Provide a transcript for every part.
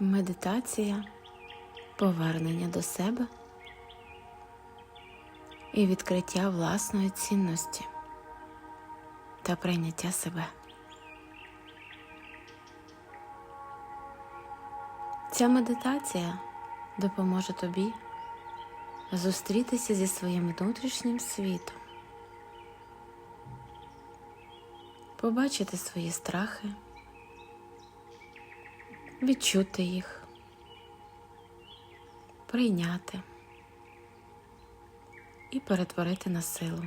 Медитація, повернення до себе і відкриття власної цінності та прийняття себе. Ця медитація допоможе тобі зустрітися зі своїм внутрішнім світом, побачити свої страхи, відчути їх, прийняти і перетворити на силу.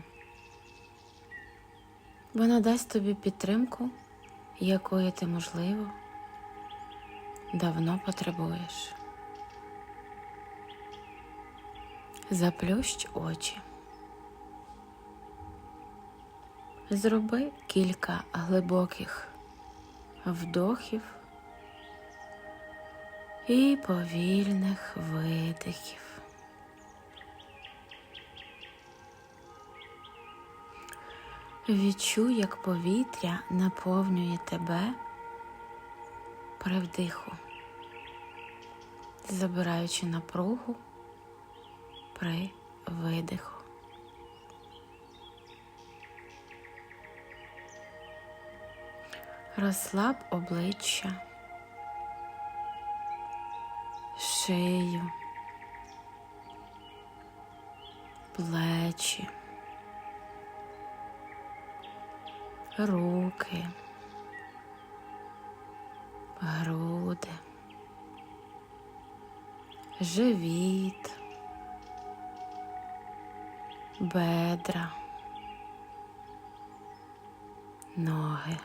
Вона дасть тобі підтримку, якої ти, можливо, давно потребуєш. Заплющ очі. Зроби кілька глибоких вдохів і повільних видихів. Відчуй, як повітря наповнює тебе при вдиху, забираючи напругу при видиху. Розслаб обличчя, шию, плечі, руки, груди, живіт, бедра, ноги.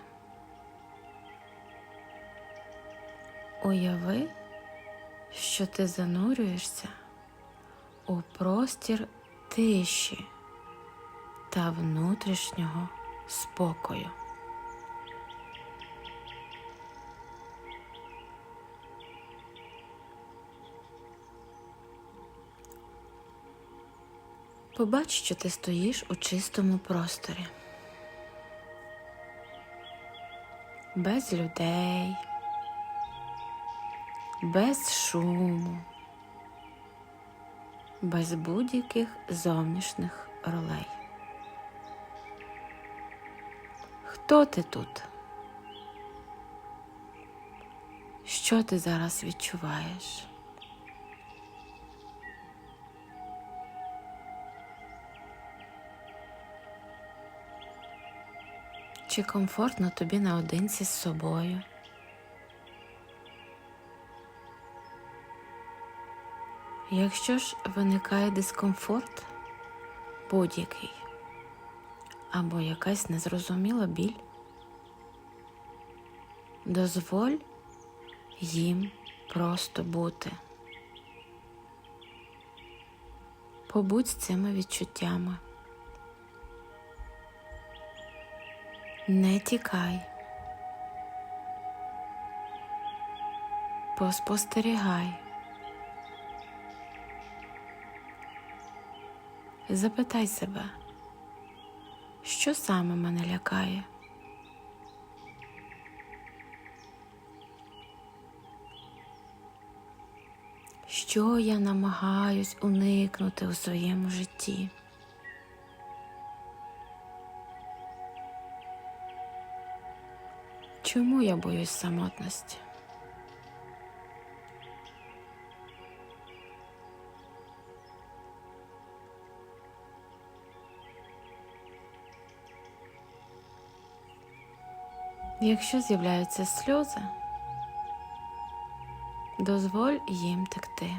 Уяви, що ти занурюєшся у простір тиші та внутрішнього спокою. Побач, що ти стоїш у чистому просторі. Без людей, без шуму, без будь-яких зовнішніх ролей. Хто ти тут? Що ти зараз відчуваєш? Чи комфортно тобі наодинці з собою? Якщо ж виникає дискомфорт будь-який або якась незрозуміла біль, дозволь їм просто бути. Побудь з цими відчуттями. Не тікай. Поспостерігай. Запитай себе, що саме мене лякає? Що я намагаюсь уникнути у своєму житті? Чому я боюсь самотності? Якщо з'являються сльози, дозволь їм текти.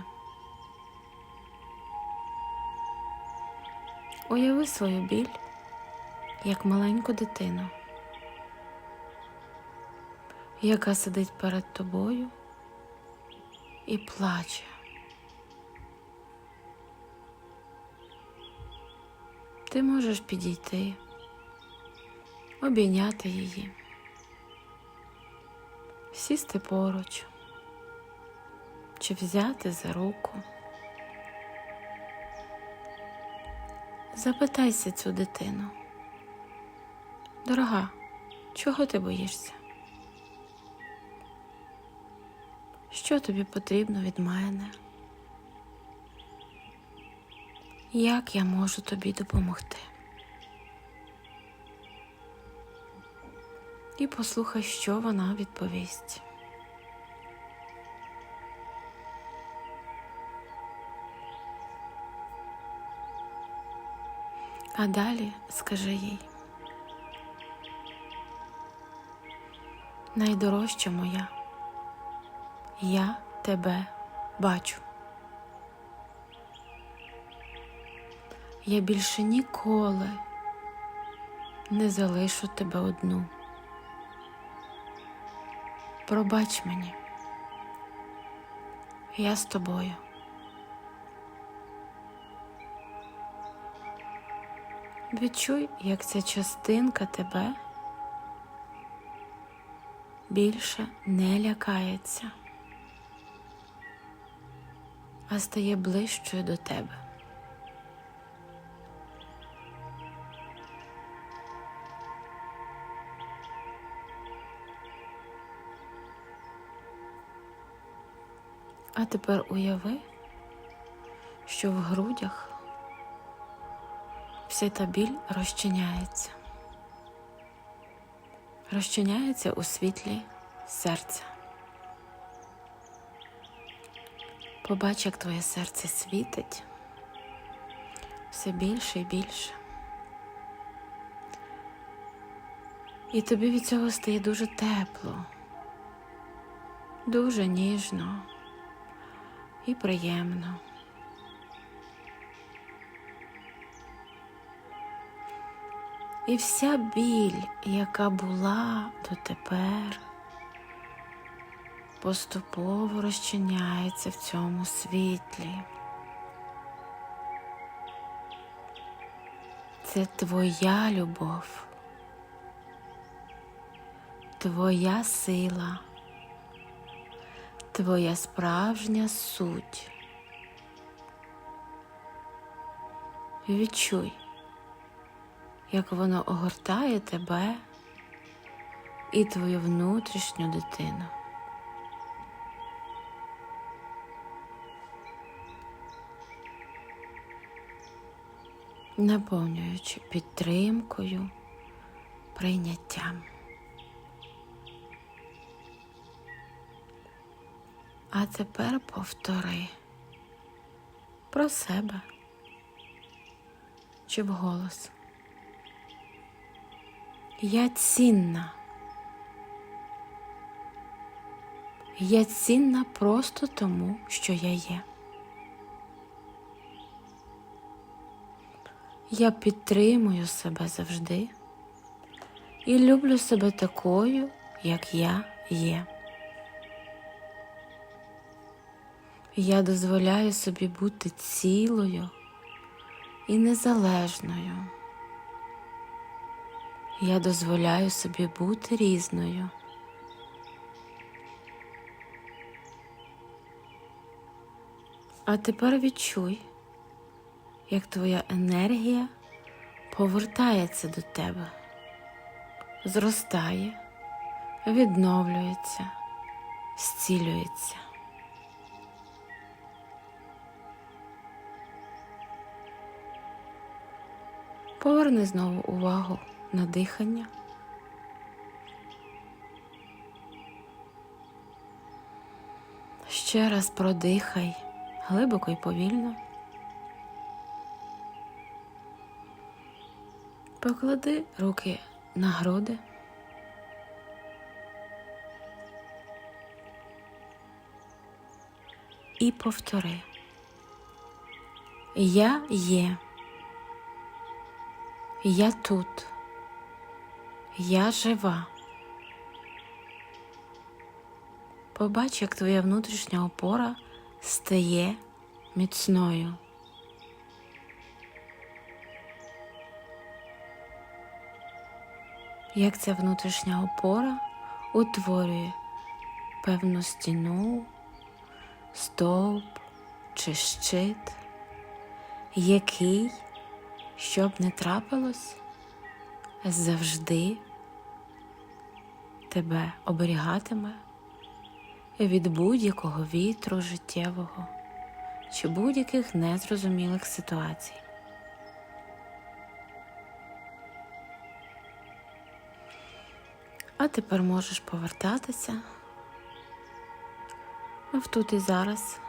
Уяви свою біль як маленьку дитину, яка сидить перед тобою і плаче. Ти можеш підійти, обійняти її, сісти поруч чи взяти за руку. Запитайся цю дитину. Дорога, чого ти боїшся? Що тобі потрібно від мене? Як я можу тобі допомогти? І послухай, що вона відповість. А далі скажи їй. Найдорожча моя, я тебе бачу. Я більше ніколи не залишу тебе одну. Пробач мені, я з тобою. Відчуй, як ця частинка тебе більше не лякається, а стає ближчою до тебе. А тепер уяви, що в грудях вся та біль розчиняється, розчиняється у світлі серця. Побач, як твоє серце світить все більше і більше. І тобі від цього стає дуже тепло, дуже ніжно і приємно. І вся біль, яка була дотепер, поступово розчиняється в цьому світлі. Це твоя любов, твоя сила, твоя справжня суть. Відчуй як воно огортає тебе і твою внутрішню дитину. Наповнюючи підтримкою, прийняттям. А тепер повтори про себе чи вголос. Я цінна. Я цінна просто тому, що я є. Я підтримую себе завжди і люблю себе такою, як я є. Я дозволяю собі бути цілою і незалежною. Я дозволяю собі бути різною. А тепер відчуй, як твоя енергія повертається до тебе, зростає, відновлюється, зцілюється. Поверни знову увагу на дихання. Ще раз продихай глибоко і повільно. Поклади руки на груди. І повтори. Я є. Я тут. Я жива. Побач, як твоя внутрішня опора стає міцною. Як ця внутрішня опора утворює певну стіну, стовп чи щит, який, щоб не трапилось, завжди тебе оберігатиме від будь-якого вітру життєвого чи будь-яких незрозумілих ситуацій. А тепер можеш повертатися в тут і зараз,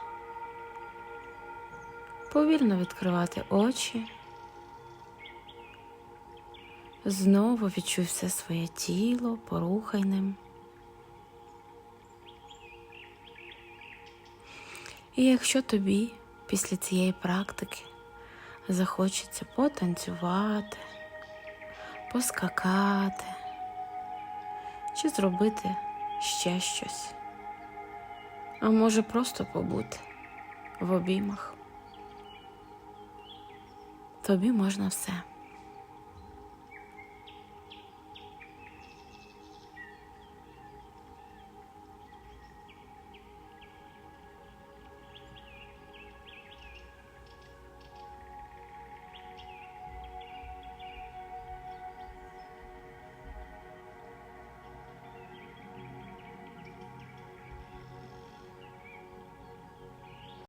повільно відкривати очі, знову відчуй все своє тіло, порухай ним. І якщо тобі після цієї практики захочеться потанцювати, поскакати чи зробити ще щось, а може просто побути в обіймах, тобі можна все.